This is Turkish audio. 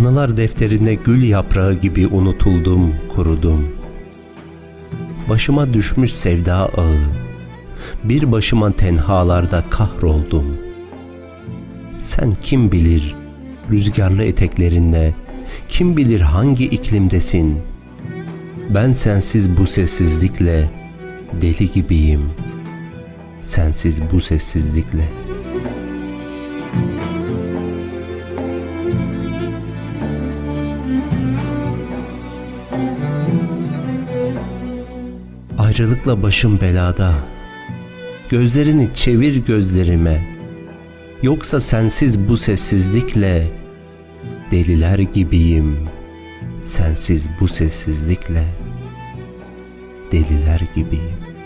Anılar defterine gül yaprağı gibi unutuldum, kurudum. Başıma düşmüş sevda ağı. Bir başıma tenhalarda kahroldum. Sen kim bilir rüzgarlı eteklerinle, kim bilir hangi iklimdesin. Ben sensiz bu sessizlikle deli gibiyim. Sensiz bu sessizlikle. Ayrılıkla başım belada. Gözlerini çevir gözlerime. Yoksa sensiz bu sessizlikle deliler gibiyim. Sensiz bu sessizlikle deliler gibiyim.